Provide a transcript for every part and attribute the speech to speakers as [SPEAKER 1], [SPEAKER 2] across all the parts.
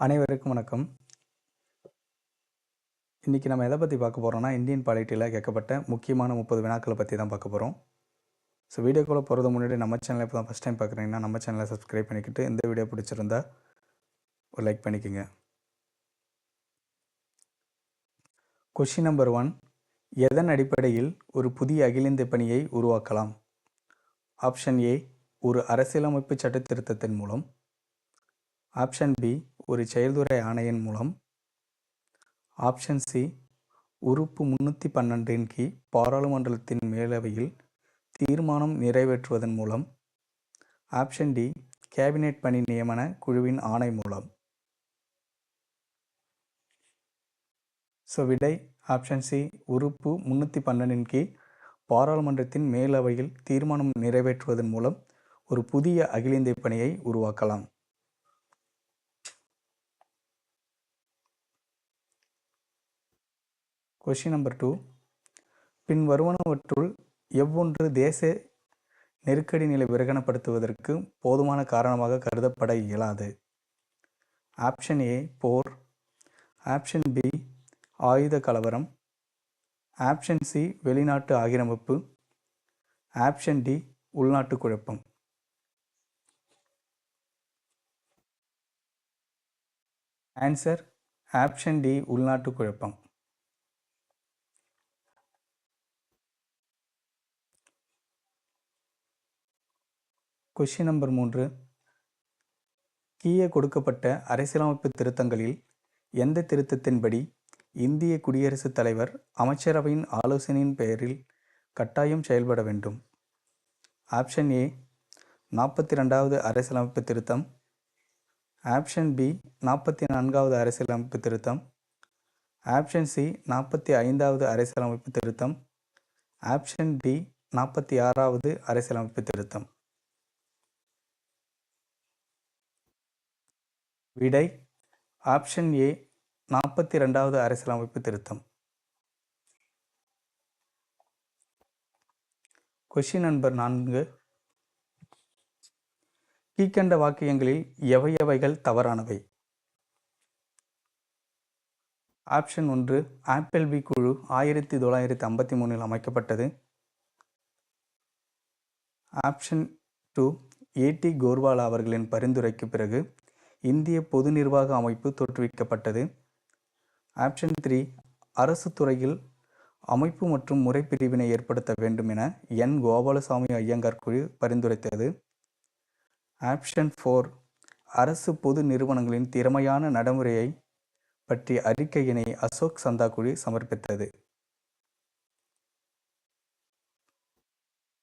[SPEAKER 1] அனைவருக்கும் வணக்கம். இன்றைக்கி நம்ம எதை பற்றி பார்க்க போகிறோம்னா இந்தியன் பாலிட்டியில் கேட்கப்பட்ட முக்கியமான முப்பது வினாக்களை பற்றி தான் பார்க்க போகிறோம் ஸோ வீடியோக்குள்ளே போகிறது முன்னாடி நம்ம சேனலை இப்போ தான் ஃபஸ்ட் டைம் பார்க்குறீங்கன்னா, நம்ம சேனலை சப்ஸ்கிரைப் பண்ணிக்கிட்டு, இந்த வீடியோ பிடிச்சிருந்தா ஒரு லைக் பண்ணிக்கோங்க கொஷின் நம்பர் ஒன் எதன் அடிப்படையில் ஒரு புதிய அகில பணியை உருவாக்கலாம்? ஆப்ஷன் ஏ ஒரு அரசியலமைப்பு சட்டத்திருத்தத்தின் மூலம். ஆப்ஷன் பி ஒரு செயல்துறை ஆணையின் மூலம். ஆப்ஷன் சி உறுப்பு முன்னூற்றி பன்னெண்டின் கீழ் பாராளுமன்றத்தின் மேலவையில் தீர்மானம் நிறைவேற்றுவதன் மூலம். ஆப்ஷன் டி கேபினெட் பணி நியமன குழுவின் ஆணை மூலம். ஸோ விடை ஆப்ஷன் சி உறுப்பு முன்னூற்றி பன்னெண்டின் கீழ் பாராளுமன்றத்தின் மேலவையில் தீர்மானம் நிறைவேற்றுவதன் மூலம் ஒரு புதிய அகில இந்திய பணியை உருவாக்கலாம். கொஷின் நம்பர் டூ பின் வருவனவற்றுள் எவ்வொன்று தேச நெருக்கடி நிலை பிரகடனப்படுத்துவதற்கு போதுமான காரணமாக கருதப்பட இயலாது? ஆப்ஷன் ஏ போர். ஆப்ஷன் பி ஆயுத கலவரம். ஆப்ஷன் சி வெளிநாட்டு ஆக்கிரமிப்பு. ஆப்ஷன் டி உள்நாட்டு குழப்பம். ஆன்சர் ஆப்ஷன் டி உள்நாட்டு குழப்பம். கொஷின் நம்பர் மூன்று கீழே கொடுக்கப்பட்ட அரசியலமைப்பு திருத்தங்களில் எந்த திருத்தத்தின்படி இந்திய குடியரசுத் தலைவர் அமைச்சரவையின் ஆலோசனையின் பெயரில் கட்டாயம் செயல்பட வேண்டும்? ஆப்ஷன் ஏ 42வது அரசியலமைப்பு திருத்தம். ஆப்ஷன் பி 44வது அரசியலமைப்பு திருத்தம். ஆப்ஷன் சி 45வது அரசியலமைப்பு திருத்தம். ஆப்ஷன் டி 46வது அரசியலமைப்பு திருத்தம். விடை ஆப்ஷன் ஏ 42வது அரசியலமைப்பு திருத்தம். கொஷின் நம்பர் 4 கீழ்க்கண்ட வாக்கியங்களில் எவை எவைகள் தவறானவை? ஆப்ஷன் ஒன்று ஆப்பிள் பி குழு 1953இல் அமைக்கப்பட்டது. ஆப்ஷன் டூ ஏடி கோர்வாலா அவர்களின் பரிந்துரைக்கு பிறகு இந்திய பொது நிர்வாக அமைப்பு தோற்றுவிக்கப்பட்டது. ஆப்ஷன் த்ரீ அரசு துறையில் அமைப்பு மற்றும் முறைப்பிரிவினை ஏற்படுத்த வேண்டும் என என். கோபாலசாமி ஐயங்கார் குழு பரிந்துரைத்தது. ஆப்ஷன் ஃபோர் அரசு பொது நிறுவனங்களின் திறமையான நடைமுறையை பற்றிய அறிக்கையினை அசோக் சந்தா குழு சமர்ப்பித்தது.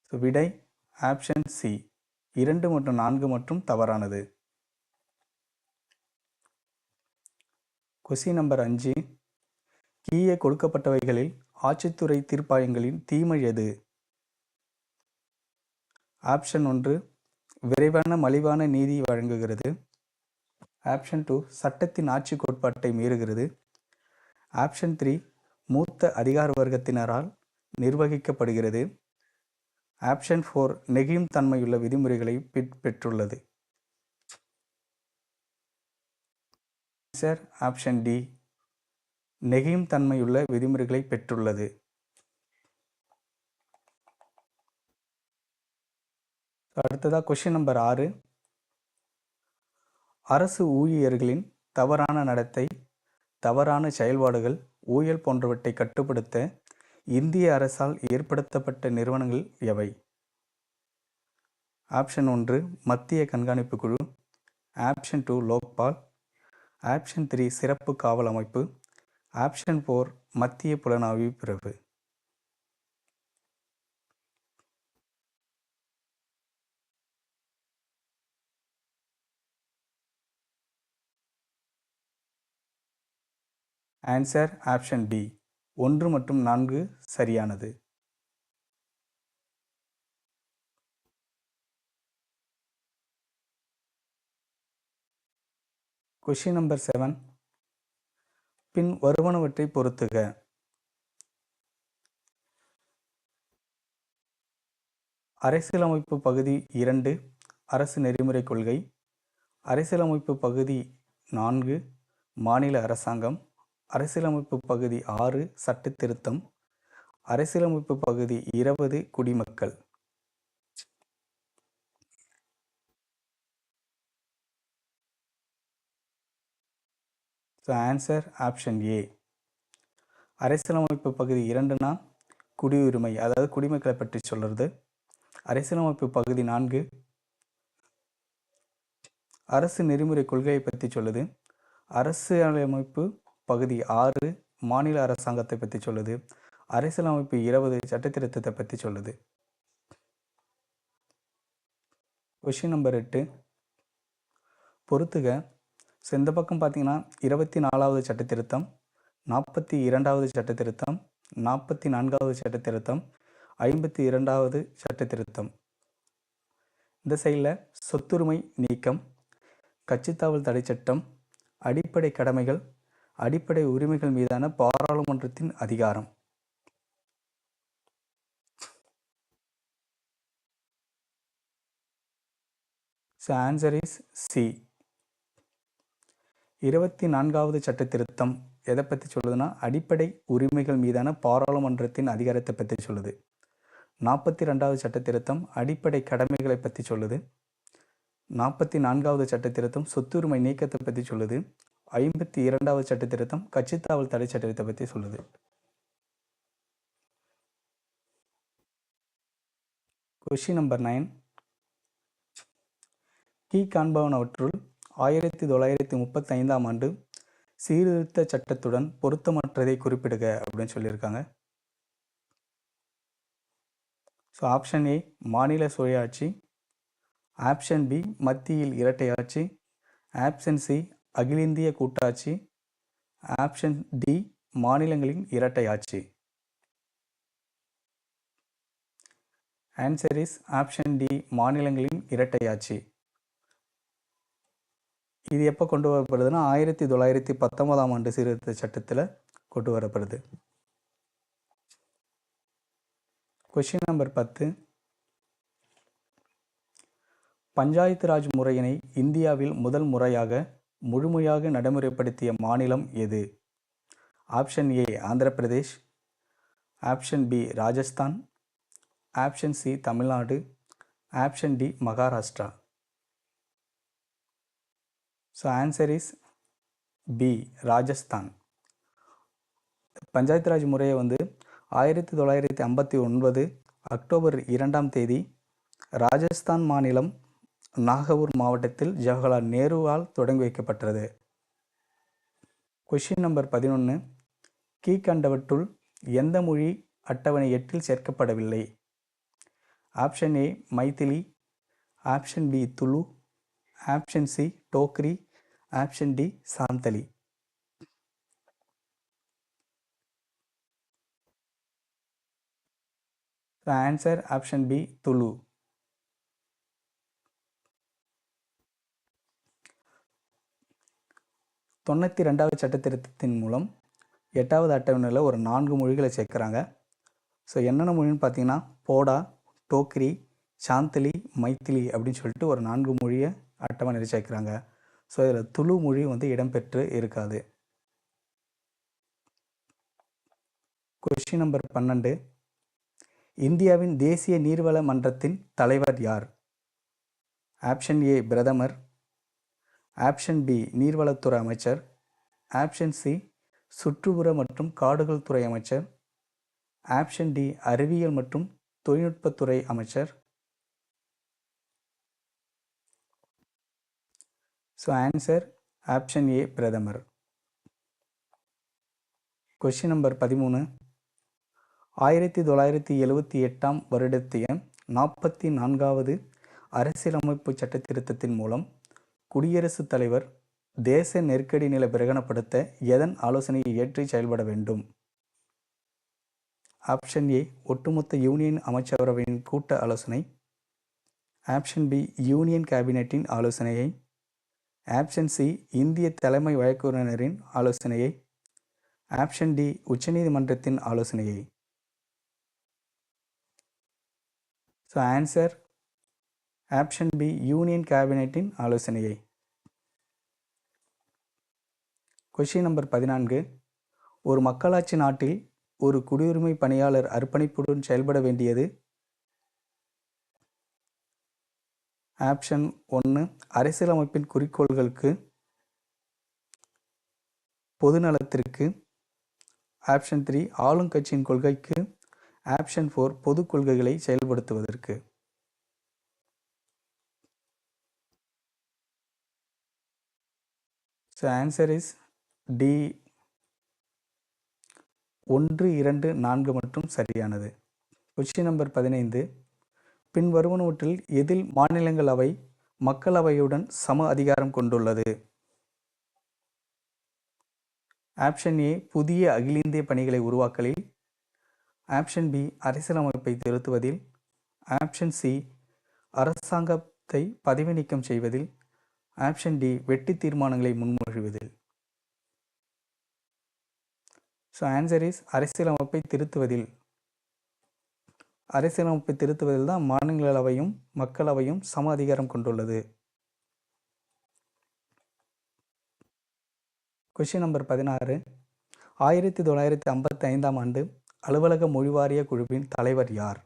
[SPEAKER 1] விடை ஆப்ஷன் சி இரண்டு மற்றும் நான்கு மற்றும் தவறானது. கொஸ்டின் நம்பர் அஞ்சு கீழே கொடுக்கப்பட்டவைகளில் ஆட்சித்துறை தீர்ப்பாயங்களின் தீமை எது? ஆப்ஷன் ஒன்று விரைவான மலிவான நீதி வழங்குகிறது. ஆப்ஷன் டூ சட்டத்தின் ஆட்சிக் கோட்பாட்டை மீறுகிறது. ஆப்ஷன் த்ரீ மூத்த அதிகார வர்க்கத்தினரால் நிர்வகிக்கப்படுகிறது. ஆப்ஷன் ஃபோர் நெகிழும் தன்மையுள்ள விதிமுறைகளை பெற்றுள்ளது. ஆன்சர் ஆப்ஷன் டி நெகிம் தன்மையுள்ள விதிமுறைகளை பெற்றுள்ளது. அடுத்ததாக கொஷின் நம்பர் ஆறு அரசு ஊழியர்களின் தவறான நடத்தை, தவறான செயல்பாடுகள், ஊழல் போன்றவற்றை கட்டுப்படுத்த இந்திய அரசால் ஏற்படுத்தப்பட்ட நிறுவனங்கள் எவை? ஆப்ஷன் ஒன்று மத்திய கண்காணிப்பு குழு. Option two Lokpal. Option three சிறப்பு காவல் அமைப்பு. ஆப்ஷன் ஃபோர் மத்திய புலனாய்வு பிரிவு. ஆன்சர் ஆப்ஷன் டி ஒன்று மற்றும் நான்கு சரியானது. கொஷின் நம்பர் செவன் பின் வருவனவற்றை பொறுத்துக. அரசியலமைப்பு பகுதி இரண்டு அரசு நெறிமுறை கொள்கை. அரசியலமைப்பு பகுதி நான்கு மாநில அரசாங்கம் அரசியலமைப்பு பகுதி ஆறு சட்ட திருத்தம் அரசியலமைப்பு பகுதி இருபது குடிமக்கள் ஸோ ஆன்சர் ஆப்ஷன் ஏ அரசியலமைப்பு பகுதி இரண்டுனா குடியுரிமை அதாவது குடிமக்களை பற்றி சொல்கிறது அரசியலமைப்பு பகுதி நான்கு அரசு நெறிமுறை கொள்கையை பற்றி சொல்லுது. அரசியலமைப்பு பகுதி ஆறு மாநில அரசாங்கத்தை பற்றி சொல்லுது. அரசியலமைப்பு இருபது சட்டத்திருத்தத்தை பற்றி சொல்லுது. கொஷின் நம்பர் எட்டு. பொறுத்துக ஸோ இந்த பக்கம் பார்த்தீங்கன்னா இருபத்தி நாலாவது சட்டத்திருத்தம் நாற்பத்தி இரண்டாவது சட்டத்திருத்தம் நாற்பத்தி நான்காவது சட்டத்திருத்தம் ஐம்பத்தி இரண்டாவது சட்டத்திருத்தம். இந்த சைடில் சொத்துரிமை நீக்கம் கட்சித்தாவல் தடை சட்டம் அடிப்படை கடமைகள் அடிப்படை உரிமைகள் மீதான பாராளுமன்றத்தின் அதிகாரம். ஸோ ஆன்சர் இஸ் சி இருபத்தி நான்காவது சட்ட திருத்தம் எதை பற்றி சொல்லுதுன்னா அடிப்படை உரிமைகள் மீதான பாராளுமன்றத்தின் அதிகாரத்தை பற்றி சொல்லுது. நாற்பத்தி ரெண்டாவது சட்ட திருத்தம் அடிப்படை கடமைகளை பற்றி சொல்லுது. நாற்பத்தி நான்காவது சட்ட திருத்தம் சொத்துரிமை நீக்கத்தை பற்றி சொல்லுது. ஐம்பத்தி இரண்டாவது சட்ட திருத்தம் கட்சித்தாவல் தடை சட்டத்தை பற்றி சொல்லுது. கொஷின் நம்பர் நைன் கீ காண்பவனவற்றுள் ஆயிரத்தி தொள்ளாயிரத்தி முப்பத்தி ஐந்தாம் ஆண்டு சீர்திருத்த சட்டத்துடன் பொருத்தமற்றதை குறிப்பிடுக அப்படின்னு சொல்லியிருக்காங்க. ஸோ ஆப்ஷன் ஏ மாநில சுயாட்சி. ஆப்ஷன் பி மத்தியில் இரட்டையாட்சி ஆப்ஷன் சி அகில இந்திய கூட்டாட்சி. ஆப்ஷன் டி மாநிலங்களின் இரட்டையாட்சி ஆன்சர் இஸ் ஆப்ஷன் டி மாநிலங்களின் இரட்டையாட்சி இது எப்போ கொண்டு வரப்படுதுன்னா ஆயிரத்தி தொள்ளாயிரத்தி பத்தொன்பதாம் ஆண்டு சீர்திருத்த சட்டத்தில் கொண்டு வரப்படுது. கொஷின் நம்பர் பத்து. பஞ்சாயத்து ராஜ் முறையினை இந்தியாவில் முதல் முறையாக முழுமையாக நடைமுறைப்படுத்திய மாநிலம் எது? Option A Andhra Pradesh. Option B Rajasthan. Option C Tamil Nadu. Option D Maharashtra. So answer is B Rajasthan panchayat Raj முறையை வந்து ஆயிரத்தி தொள்ளாயிரத்தி ஐம்பத்தி ஒன்பது அக்டோபர் இரண்டாம் தேதி ராஜஸ்தான் மாநிலம் நாகூர் மாவட்டத்தில் ஜவஹர்லால் நேருவால் தொடங்கி வைக்கப்பட்டது. கொஷின் நம்பர் பதினொன்று கீழ்கண்டவற்றுள் எந்த மொழி அட்டவணை எட்டில் சேர்க்கப்படவில்லை? Option A Maithili option B Tulu option C Dogri option D Santali. Answer option B Tulu தொண்ணூற்றி ரெண்டாவது சட்ட திருத்தத்தின் மூலம் எட்டாவது அட்டவணையில் ஒரு நான்கு மொழிகளை சேர்க்குறாங்க. ஸோ என்னென்ன மொழின்னு பார்த்தீங்கன்னா போடா டோக்ரி சாந்தலி மைத்திலி அப்படின்னு சொல்லிட்டு ஒரு நான்கு மொழியை அட்டவணையில் சேர்க்குறாங்க. ஸோ இதில் துளு மொழி வந்து இடம்பெற்று இருக்காது. கொஷின் நம்பர் பன்னெண்டு. இந்தியாவின் தேசிய நீர்வள மன்றத்தின் தலைவர் யார்? ஆப்ஷன் ஏ பிரதமர். ஆப்ஷன் பி நீர்வளத்துறை அமைச்சர். ஆப்ஷன் சி சுற்றுப்புற மற்றும் காடுகள் துறை அமைச்சர். ஆப்ஷன் டி அறிவியல் மற்றும் தொழில்நுட்பத்துறை அமைச்சர். ஸோ ஆன்சர் ஆப்ஷன் ஏ பிரதமர். கொஷின் நம்பர் பதிமூணு. ஆயிரத்தி தொள்ளாயிரத்தி எழுவத்தி எட்டாம் வருடத்திய நாற்பத்தி நான்காவது அரசியலமைப்பு சட்ட திருத்தத்தின் மூலம் குடியரசுத் தலைவர் தேச நெருக்கடி நிலை பிரகடனப்படுத்த எதன் ஆலோசனையை ஏற்றி செயல்பட வேண்டும்? ஆப்ஷன் ஏ ஒட்டுமொத்த யூனியன் அமைச்சரவையின் கூட்ட ஆலோசனை. ஆப்ஷன் பி யூனியன் கேபினெட்டின் ஆலோசனையை ஆப்ஷன் சி இந்திய தலைமை வழக்குரைஞரின் ஆலோசனையை. ஆப்ஷன் டி உச்சநீதிமன்றத்தின் ஆலோசனையை. So answer option B union கேபினெட்டின் ஆலோசனையை. கொஷின் நம்பர் பதினான்கு. ஒரு மக்களாட்சி நாட்டில் ஒரு குடியுரிமை பணியாளர் அர்ப்பணிப்புடன் செயல்பட வேண்டியது ஆப்ஷன் ஒன்று அரசியலமைப்பின் குறிக்கோள்களுக்கு பொதுநலத்திற்கு. ஆப்ஷன் த்ரீ ஆளுங்கட்சியின் கொள்கைக்கு. ஆப்ஷன் ஃபோர் பொது கொள்கைகளை செயல்படுத்துவதற்கு. ஸோ ஆன்சர் இஸ் டி ஒன்று இரண்டு நான்கு மட்டும் சரியானது. கொஸ்டின் நம்பர் பதினைந்து. பின்வருவனவற்றில் எதில் மாநிலங்களவை மக்களவையுடன் சம அதிகாரம் கொண்டுள்ளது? ஆப்ஷன் ஏ புதிய அகில இந்திய பணிகளை உருவாக்கலில். ஆப்ஷன் பி அரசியலமைப்பை திருத்துவதில். ஆப்ஷன் சி அரசாங்கத்தை பதவி நீக்கம் செய்வதில். ஆப்ஷன் டி வெட்டி தீர்மானங்களை முன்மொழிவதில். ஸோ ஆன்சர் இஸ் அரசியலமைப்பை திருத்துவதில். அரசியலமைப்பை திருத்துவதில் தான் மாநிலங்களவையும் மக்களவையும் சம அதிகாரம் கொண்டுள்ளது. கொஷின் நம்பர் பதினாறு. ஆயிரத்தி தொள்ளாயிரத்தி ஐம்பத்தி ஐந்தாம் ஆண்டு அலுவலக மொழிவாரிய குழுவின் தலைவர் யார்?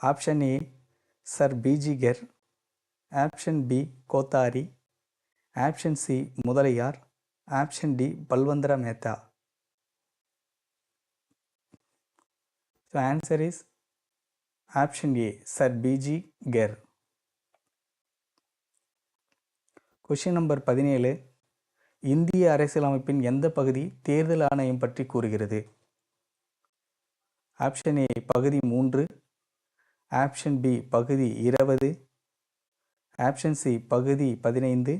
[SPEAKER 1] Option A sir B G Kher option B Kothari option C Mudaliar. Option D Balwantrai Mehta. So answer is option A sir B G Kher. Question number பதினேழு. இந்திய அரசியலமைப்பின் எந்த பகுதி தேர்தல் ஆணையம் பற்றி கூறுகிறது? ஆப்ஷன் ஏ பகுதி மூன்று. ஆப்ஷன் பி பகுதி இருபது. ஆப்ஷன் சி பகுதி பதினைந்து.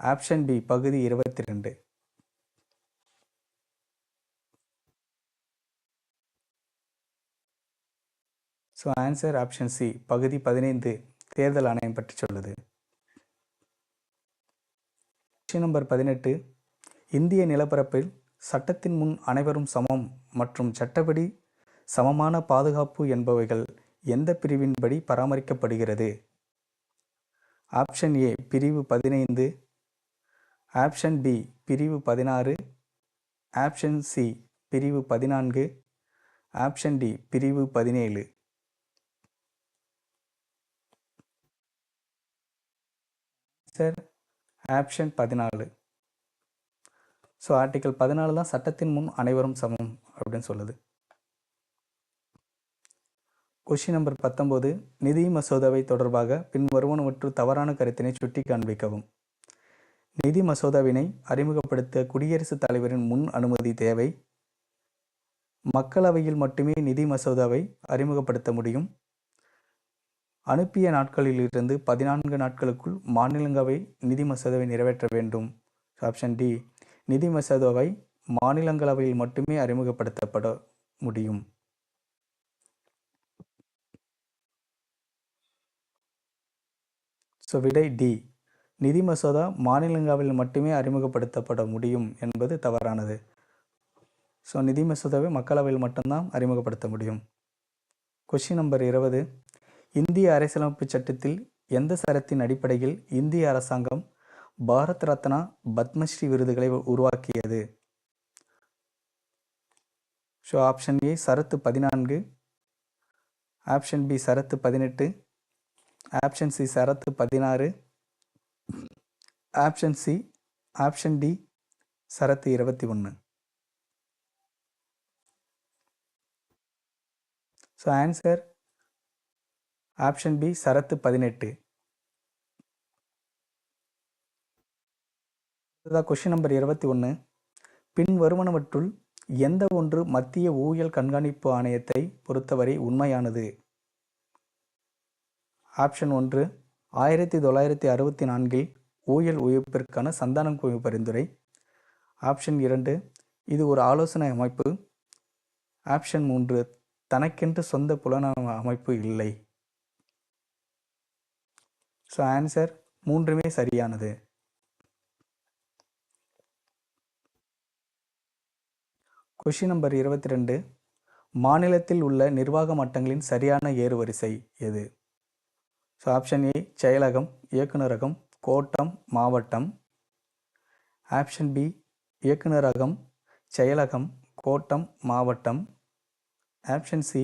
[SPEAKER 1] ஆப்ஷன் பி பகுதி இருபத்தி ரெண்டு ஸோ ஆன்சர் ஆப்ஷன் சி பகுதி பதினைந்து தேர்தல் ஆணையம் பற்றி சொல்லுது. கொஷின் நம்பர் பதினெட்டு இந்திய நிலப்பரப்பில் சட்டத்தின் முன் அனைவரும் சமம் மற்றும் சட்டப்படி சமமான பாதுகாப்பு என்பவைகள் எந்த பிரிவின்படி பராமரிக்கப்படுகிறது? ஆப்ஷன் ஏ பிரிவு பதினைந்து. ஆப்ஷன் பி பிரிவு பதினாறு. ஆப்ஷன் சி பிரிவு பதினான்கு. ஆப்ஷன் டி பிரிவு பதினேழு. சார் ஆப்ஷன் பதினாலு. ஸோ ஆர்டிக்கல் பதினாலு தான் சட்டத்தின் முன் அனைவரும் சமம் அப்படின்னு சொல்லுது. கொஷின் நம்பர் பத்தொம்போது நிதி மசோதாவை தொடர்பாக பின்வருவனவற்று தவறான கருத்தினை சுட்டி காண்பிக்கவும் நிதி மசோதாவினை அறிமுகப்படுத்த குடியரசுத் தலைவரின் முன் அனுமதி தேவை. மக்களவையில் மட்டுமே நிதி மசோதாவை அறிமுகப்படுத்த முடியும். அனுப்பிய நாட்களிலிருந்து பதினான்கு நாட்களுக்குள் மாநிலங்களவை நிதி மசோதாவை நிறைவேற்ற வேண்டும். ஆப்ஷன் டி நிதி மசோதாவை மாநிலங்களவையில் மட்டுமே அறிமுகப்படுத்தப்பட முடியும். ஸோ விடை டி நிதி மசோதா மாநிலங்களவையில் மட்டுமே அறிமுகப்படுத்தப்பட முடியும் என்பது தவறானது. ஸோ நிதி மசோதாவை மக்களவையில் மட்டும்தான் அறிமுகப்படுத்த முடியும். கொஷின் நம்பர் இருபது. இந்திய அரசியலமைப்பு சட்டத்தில் எந்த சரத்தின் அடிப்படையில் இந்திய அரசாங்கம் பாரத் ரத்னா பத்மஸ்ரீ விருதுகளை உருவாக்கியது? ஸோ ஆப்ஷன் ஏ சரத்து பதினான்கு. ஆப்ஷன் பி சரத்து பதினெட்டு. ஆப்ஷன் சி சரத்து பதினாறு. ஆப்ஷன் சி ஆப்ஷன் டி சரத்து இருபத்தி ஒன்று ஸோ ஆன்சர் ஆப்ஷன் பி சரத்து பதினெட்டு. இதுதான் கொஷின் நம்பர் இருபத்தி ஒன்று பின் வருவனவற்றுள் எந்த ஒன்று மத்திய ஊழல் கண்காணிப்பு ஆணையத்தை பொறுத்தவரை உண்மையானது? ஆப்ஷன் ஒன்று ஆயிரத்தி தொள்ளாயிரத்தி அறுபத்தி நான்கில் ஊழல் உயிர்ப்பிற்கான சந்தானம் குழு பரிந்துரை. ஆப்ஷன் இரண்டு இது ஒரு ஆலோசனை அமைப்பு. ஆப்ஷன் மூன்று தனக்கென்று சொந்த புலனாய்வு அமைப்பு இல்லை. ஸோ ஆன்சர் மூன்றுமே சரியானது. கொஷின் நம்பர் இருபத்தி ரெண்டு மாநிலத்தில் உள்ள நிர்வாக மட்டங்களின் சரியான ஏறுவரிசை எது? ஸோ ஆப்ஷன் ஏ செயலகம் இயக்குநரகம் கோட்டம் மாவட்டம். ஆப்ஷன் பி இயக்குநரகம் செயலகம் கோட்டம் மாவட்டம். ஆப்ஷன் சி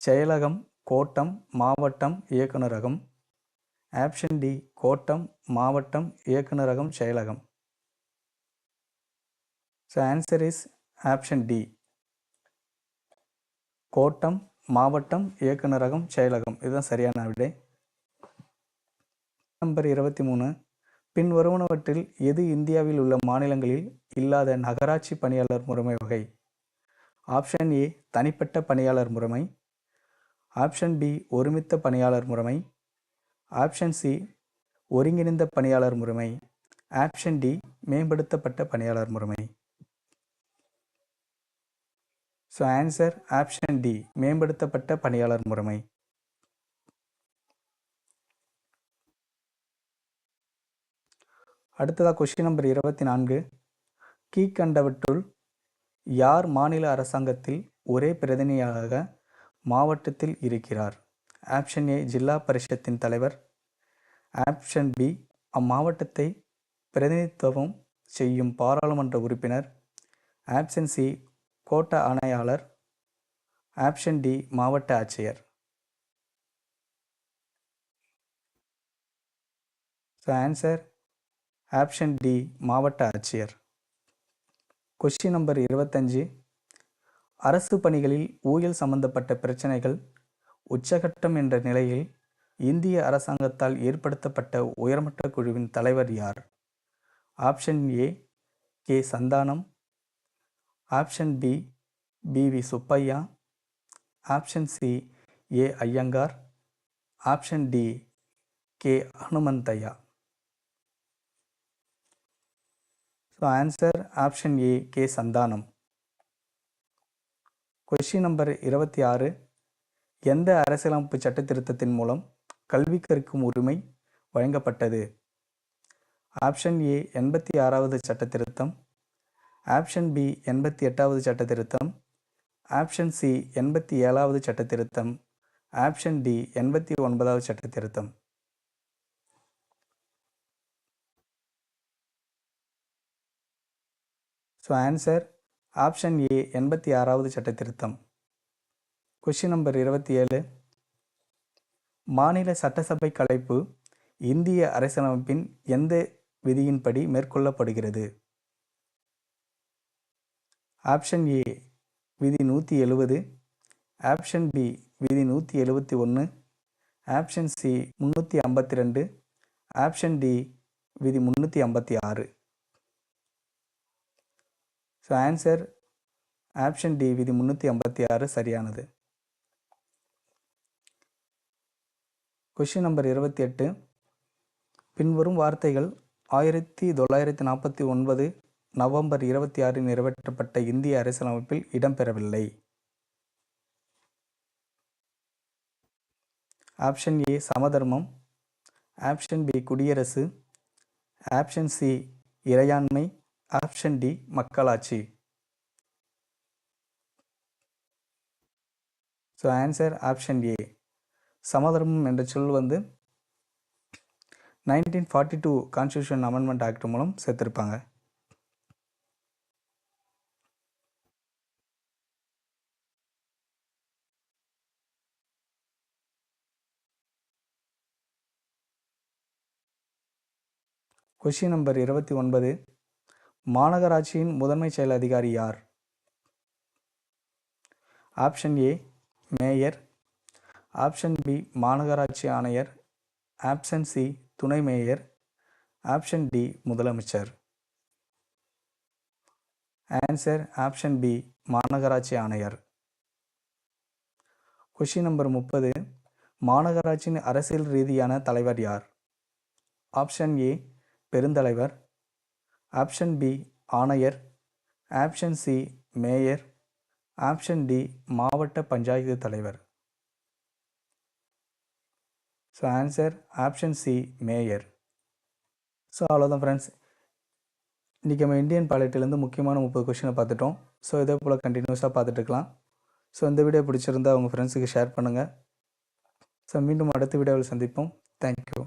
[SPEAKER 1] செயலகம் கோட்டம் மாவட்டம் இயக்குநரகம். ஆப்ஷன் டி கோட்டம் மாவட்டம் இயக்குநரகம் செயலகம். So answer is option D கோட்டம் மாவட்டம் இயக்குநரகம் செயலகம். இதுதான் சரியான விடை. நம்பர் இருபத்தி மூணு. பின்வருவனவற்றில் எது இந்தியாவில் உள்ள மாநிலங்களில் இல்லாத நகராட்சி பணியாளர் முறைமை வகை? ஆப்ஷன் ஏ தனிப்பட்ட பணியாளர் முறைமை. ஆப்ஷன் பி ஒருமித்த பணியாளர் முறைமை. ஆப்ஷன் சி ஒருங்கிணைந்த பணியாளர் முறைமை. ஆப்ஷன் டி மேம்படுத்தப்பட்ட பணியாளர் முறைமை. ஸோ ஆன்சர் ஆப்ஷன் டி மேம்படுத்தப்பட்ட பணியாளர் முறைமை. அடுத்ததாக கொஸ்டின் நம்பர் இருபத்தி நான்கு. கீழ்கண்டவற்றுள் யார் மாநில அரசாங்கத்தில் ஒரே பிரதிநிதியாக மாவட்டத்தில் இருக்கிறார்? ஆப்ஷன் ஏ ஜில்லா பரிஷத்தின் தலைவர். ஆப்ஷன் பி அம்மாவட்டத்தை பிரதிநிதித்துவம் செய்யும் பாராளுமன்ற உறுப்பினர். ஆப்ஷன் சி கோட்ட ஆணையாளர். ஆப்ஷன் டி மாவட்ட ஆட்சியர். ஸோ ஆன்சர் ஆப்ஷன் டி மாவட்ட ஆட்சியர். கொஸ்டின் நம்பர் இருபத்தஞ்சு. அரசு பணிகளில் ஊழல் சம்பந்தப்பட்ட பிரச்சனைகள் உச்சகட்டம் என்ற நிலையில் இந்திய அரசாங்கத்தால் ஏற்படுத்தப்பட்ட உயர்மட்ட குழுவின் தலைவர் யார்? Option A K. Santhanam. Option B P. V. Subbaiah. Option C A. Iyengar. Option D K. Hanumanthaiah so answer option A K. Santhanam. Question number இருபத்தி ஆறு. எந்த அரசியலமைப்பு சட்ட திருத்தத்தின் மூலம் கல்வி கற்கும் உரிமை வழங்கப்பட்டது? ஆப்ஷன் ஏ எண்பத்தி ஆறாவது சட்ட திருத்தம் ஆப்ஷன் பி எண்பத்தி எட்டாவது சட்ட திருத்தம் ஆப்ஷன் சி எண்பத்தி ஏழாவது சட்ட திருத்தம் ஆப்ஷன் டி எண்பத்தி ஒன்பதாவது சட்ட திருத்தம் ஸோ ஆன்சர் ஆப்ஷன் ஏ எண்பத்தி ஆறாவது சட்ட திருத்தம் கொஷின் நம்பர் இருபத்தி ஏழு. மாநில சட்டசபை கலைப்பு இந்திய அரசியலமைப்பின் எந்த விதியின்படி மேற்கொள்ளப்படுகிறது? ஆப்ஷன் ஏ விதி நூற்றி எழுபது ஆப்ஷன் பி விதி நூற்றி எழுபத்தி ஒன்று. ஆப்ஷன் சி முந்நூற்றி ஐம்பத்தி ரெண்டு. ஆப்ஷன் டி விதி முந்நூற்றி ஐம்பத்தி ஆறு. ஸோ ஆன்சர் ஆப்ஷன் டி விதி முந்நூற்றி ஐம்பத்தி ஆறு சரியானது. கொஷின் நம்பர் இருபத்தி எட்டு. பின்வரும் வார்த்தைகள் ஆயிரத்தி தொள்ளாயிரத்தி நாற்பத்தி ஒன்பது நவம்பர் இருபத்தி ஆறில் நிறைவேற்றப்பட்ட இந்திய அரசியலமைப்பில் இடம்பெறவில்லை. ஆப்ஷன் ஏ சமதர்மம். ஆப்ஷன் பி குடியரசு. ஆப்ஷன் சி இறையாண்மை. ஆப்ஷன் டி மக்களாட்சி. ஸோ ஆன்சர் ஆப்ஷன் ஏ சமதர்மம் என்ற சொல் வந்து nineteen forty two constitution amendment act மூலம் சேர்த்திருப்பாங்க. கொஷின் நம்பர் இருபத்தி ஒன்பது மாநகராட்சியின் முதன்மை செயல் அதிகாரி யார்? Option A mayor option B மாநகராட்சி ஆணையர். ஆப்ஷன் சி துணை மேயர். ஆப்ஷன் டி முதலமைச்சர். ஆன்சர் ஆப்ஷன் பி மாநகராட்சி ஆணையர். கொஷின் நம்பர் முப்பது. மாநகராட்சியின் அரசியல் ரீதியான தலைவர் யார்? ஆப்ஷன் ஏ பெருந்தலைவர். ஆப்ஷன் பி ஆணையர். Option C mayor. Option D மாவட்ட பஞ்சாயத்து தலைவர். So answer option C mayor so அவ்வளோதான் ஃப்ரெண்ட்ஸ் இன்றைக்கி நம்ம இந்தியன் பாலிட்டிலேருந்து முக்கியமான முப்பது கொஷினை பார்த்துட்டோம். ஸோ இதே போல் கண்டினியூஸாக பார்த்துட்டுருக்கலாம். ஸோ இந்த வீடியோ பிடிச்சிருந்தா உங்கள் ஃப்ரெண்ட்ஸுக்கு ஷேர் பண்ணுங்கள் ஸோ மீண்டும் அடுத்த வீடியோவில் சந்திப்போம். தேங்க்யூ